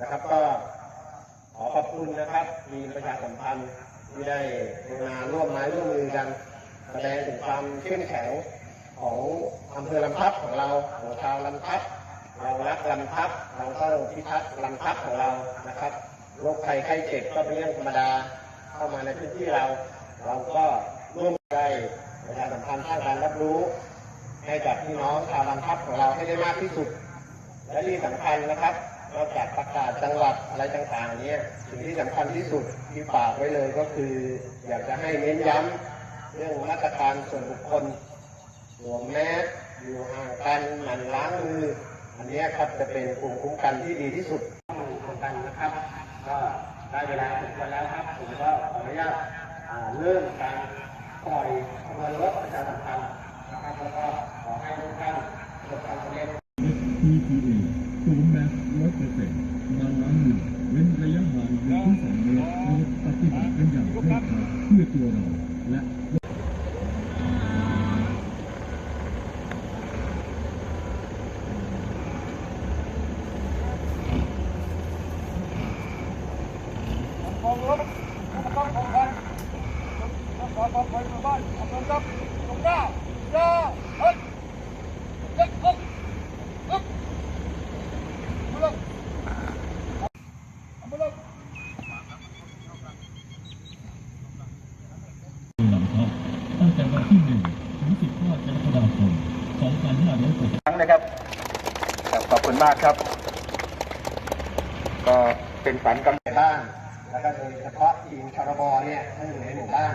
นะครับก็ขอขอบคุณนะครับทีประชาสัมพันธ์ที่ได้มาร่วมไม้ร่วมมือกันแสดงถึงความเข้มแข็งของอำเภอลำทับของเราของชาวลำทับเรารักลำทับเราต้องพิทักษ์ลำทับของเรานะครับโรคภัยไข้เจ็บก็เป็นเรื่องธรรมดาเข้ามาในพื้นที่เรา เราก็ร่วมใจประชาสัมพันธ์สร้างการรับรู้ ให้กับพี่น้องชาวลำทับของเราให้ได้มากที่สุด และที่สำคัญนะครับ นอกจากประกาศจังหวัดอะไรต่างๆเนี้สิ่งที่สำคัญที่สุดที่ฝากไว้เลยก็คือ อยากจะให้เน้นย้ำเรื่องมาตรการส่วนบุคคลสวมแมสอยู่ห่างกันหมั่นล้างมืออันนี้ครับจะเป็นภูมิคุ้มกันที่ดีที่สุดร่วมกันนะครับ ก็ได้เวลาถึงกันแล้วครับผมก็ขออนุญาตเริ่มการปล่อยขบวนรถประชาสัมพันธ์นะครับแล้วก็ขอให้ทุกท่านประสบความสำเร็จ สวมแมสร้อยเปอร์เซ็นต์มาล้างมือเว้นระยะห่างหนึ่งถึงสองเมตรและปฏิบัติกันอย่างเคร่งครัดเพื่อตัวเราและกองรถกองของพันกองกองไปมาบ้านอำเภอครับตรงหน้ายาเฮ้ยเด็กฮึบฮึบมาลงมาลง ลำทับ ตั้งแต่วันที่1ถึง15กรกฎาคม2560ครั้งนะครับครับขอบคุณมากครับ ก็เป็นฝันกำเนิดบ้านแล้วก็โดยเฉพาะทีมชรบเนี่ยที่อยู่ในหมู่บ้าน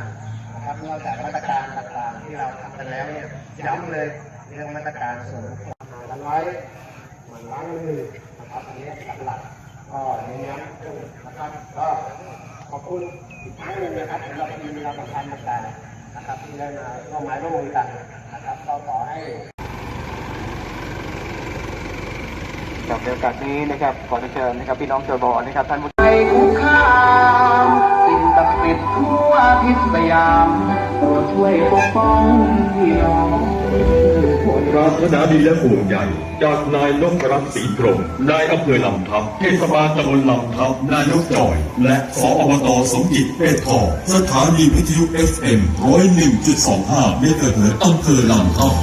นะครับนอกจากมาตรการต่างๆที่เราทำกันแล้วเนี่ยย้ำเลยเรื่องมาตรการส่วนบุคคลห่างกันไว้หมั่นล้างมือนะครับอันนี้หลักๆก็เน้นย้ำนนะครับก็ขอบคุณอีกครั้งหนึ่งนะครับสำหรับทีมเราสำคัญต่างๆ นะครับที่ได้มาร่วมไม้ร่วมมือกันนะครับก็ขอให้ครับในโอกาสนี้นะครับขอเชิญนะครับพี่น้องชาวบอนะครับท่านผู้ไปคุกคา ทิศสยามโปรดช่วยปกป้องพี่น้องปรารถนาดีและห่วงใยจากนายนพรัตน์ศรีพรมนายอำเภอลำทับเทศบาลตำบลลำทับนายกจ่อย และสอบตสมจิตเพชรทองสถานีวิทยุ FM 101.25เมกะเฮิรตซ์อำเภอลำทับ